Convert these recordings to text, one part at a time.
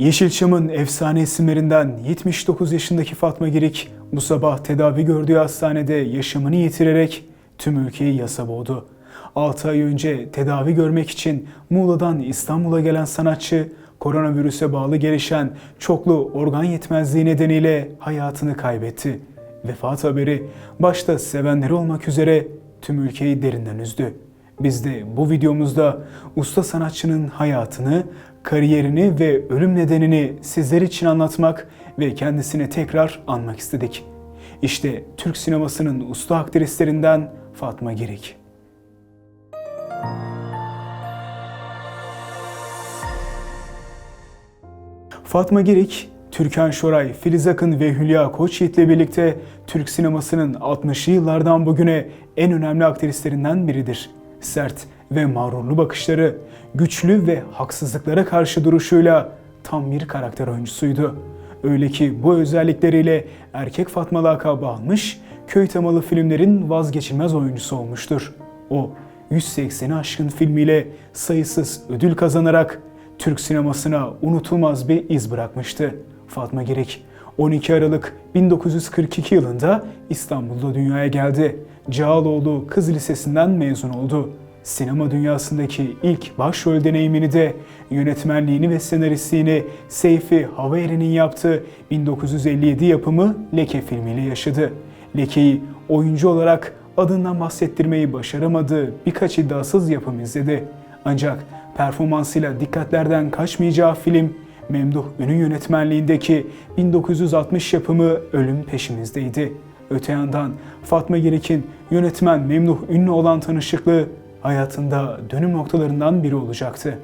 Yeşilçam'ın efsane isimlerinden 79 yaşındaki Fatma Girik bu sabah tedavi gördüğü hastanede yaşamını yitirerek tüm ülkeyi yasa boğdu. 6 ay önce tedavi görmek için Muğla'dan İstanbul'a gelen sanatçı koronavirüse bağlı gelişen çoklu organ yetmezliği nedeniyle hayatını kaybetti. Vefat haberi başta sevenleri olmak üzere tüm ülkeyi derinden üzdü. Biz de bu videomuzda usta sanatçının hayatını, kariyerini ve ölüm nedenini sizler için anlatmak ve kendisine tekrar anmak istedik. İşte Türk sinemasının usta aktrislerinden Fatma Girik. Fatma Girik, Türkan Şoray, Filiz Akın ve Hülya Koçyiğit'le birlikte Türk sinemasının 60'lı yıllardan bugüne en önemli aktrislerinden biridir. Sert ve mağrurlu bakışları, güçlü ve haksızlıklara karşı duruşuyla tam bir karakter oyuncusuydu. Öyle ki bu özellikleriyle Erkek Fatma lakabı almış, köy temalı filmlerin vazgeçilmez oyuncusu olmuştur. O 180'i aşkın filmiyle sayısız ödül kazanarak Türk sinemasına unutulmaz bir iz bırakmıştı. Fatma Girik 12 Aralık 1942 yılında İstanbul'da dünyaya geldi. Cağaloğlu Kız Lisesi'nden mezun oldu. Sinema dünyasındaki ilk başrol deneyimini de yönetmenliğini ve senaristliğini Seyfi Havaeri'nin yaptığı 1957 yapımı Leke filmiyle yaşadı. Leke'yi oyuncu olarak adından bahsettirmeyi başaramadığı birkaç iddiasız yapım izledi. Ancak performansıyla dikkatlerden kaçmayacağı film Memduh Ün'ün yönetmenliğindeki 1960 yapımı Ölüm Peşimizdeydi. Öte yandan Fatma Girik'in yönetmen Memduh Ün'le olan tanışıklığı hayatında dönüm noktalarından biri olacaktı.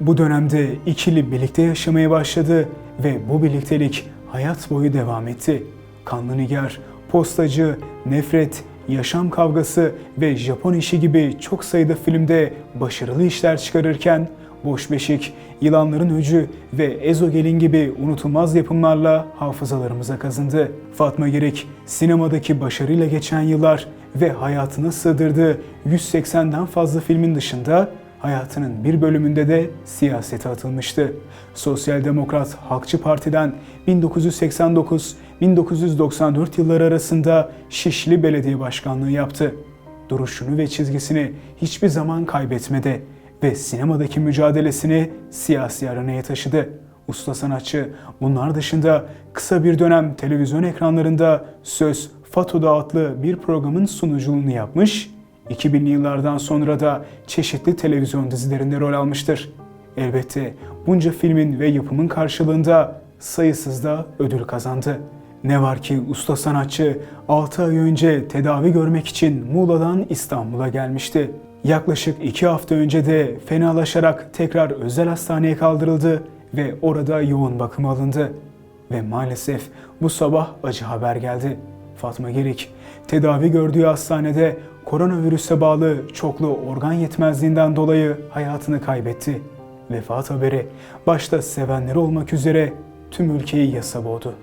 Bu dönemde ikili birlikte yaşamaya başladı ve bu birliktelik hayat boyu devam etti. Kanlı Nigar, Postacı, Nefret, Yaşam Kavgası ve Japon İşi gibi çok sayıda filmde başarılı işler çıkarırken Boş Beşik, Yılanların Öcü ve Ezogelin gibi unutulmaz yapımlarla hafızalarımıza kazındı. Fatma Gerek, sinemadaki başarıyla geçen yıllar ve hayatına sığdırdığı 180'den fazla filmin dışında hayatının bir bölümünde de siyasete atılmıştı. Sosyal Demokrat Halkçı Parti'den 1989-1994 yılları arasında Şişli Belediye Başkanlığı yaptı. Duruşunu ve çizgisini hiçbir zaman kaybetmedi ve sinemadaki mücadelesini siyasi arenaya taşıdı. Usta sanatçı bunlar dışında kısa bir dönem televizyon ekranlarında Söz Fato'da adlı bir programın sunuculuğunu yapmış, 2000'li yıllardan sonra da çeşitli televizyon dizilerinde rol almıştır. Elbette bunca filmin ve yapımın karşılığında sayısız da ödül kazandı. Ne var ki usta sanatçı 6 ay önce tedavi görmek için Muğla'dan İstanbul'a gelmişti. Yaklaşık 2 hafta önce de fenalaşarak tekrar özel hastaneye kaldırıldı ve orada yoğun bakım alındı. Ve maalesef bu sabah acı haber geldi. Fatma Gerik tedavi gördüğü hastanede koronavirüse bağlı çoklu organ yetmezliğinden dolayı hayatını kaybetti. Vefat haberi başta sevenleri olmak üzere tüm ülkeyi yasa boğdu.